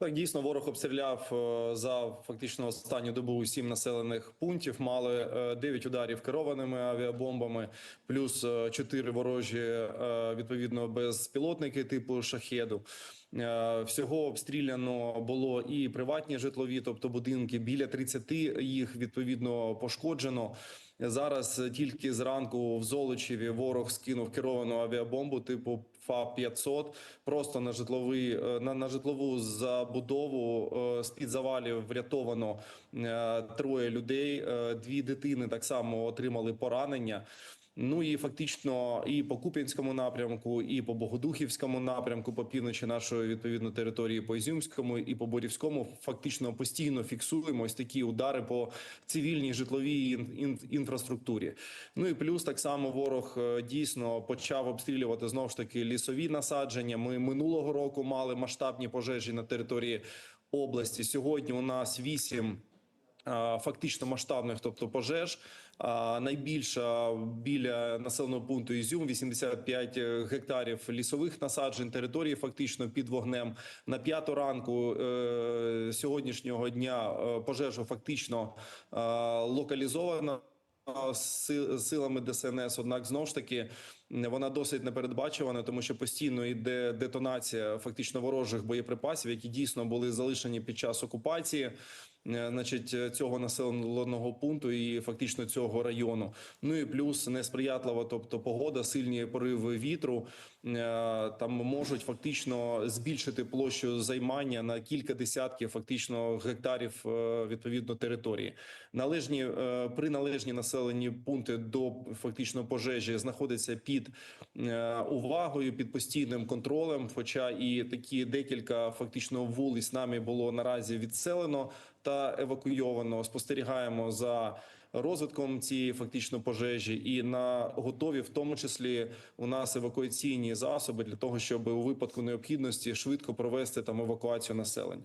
Так, дійсно, ворог обстріляв е, за фактично останню добу сім населених пунктів. Мали е, дев'ять ударів керованими авіабомбами, плюс е, чотири ворожі відповідно безпілотники типу шахеду. Всього обстріляно було і приватні житлові, тобто будинки. Біля 30 їх відповідно пошкоджено. Зараз тільки зранку в Золочеві ворог скинув керовану авіабомбу типу ФА-500 просто на житловий е, на, на житлову забудову е, з під завалів врятовано е, троє людей. Е, Дві дитини так само отримали поранення. Ну і фактично і по Куп'янському напрямку, і по Богодухівському напрямку, по півночі нашої відповідно території, по Ізюмському і по Борівському, фактично постійно фіксуємо ось такі удари по цивільній житловій ін- ін- інфраструктурі. Ну і плюс так само ворог е, дійсно почав обстрілювати знову ж таки лісові насадження. Ми минулого року мали масштабні пожежі на території області. Сьогодні у нас вісім фактично масштабних, тобто пожеж. Найбільша біля населеного пункту Ізюм 85 гектарів лісових насаджень території фактично під вогнем. На п'яту ранку е, сьогоднішнього дня е, пожежа фактично е, локалізована. Силами ДСНС, однак знову ж таки вона досить непередбачувана, тому що постійно йде детонація фактично ворожих боєприпасів, які дійсно були залишені під час окупації, е, значить, е, цього населеного пункту і фактично цього району. Ну і плюс несприятлива, тобто погода, сильні пориви вітру е, там можуть фактично збільшити площу займання на кілька десятків фактично гектарів е, відповідно території. Належні е, при належні населені пункти до фактично пожежі знаходяться під е, увагою, під постійним контролем. Хоча і такі декілька фактично вулиць нами було наразі відселено та евакуйовано. Спостерігаємо за розвитком цієї фактично пожежі, і на готові, в тому числі, у нас евакуаційні засоби для того, щоб у випадку необхідності швидко провести там евакуацію населення.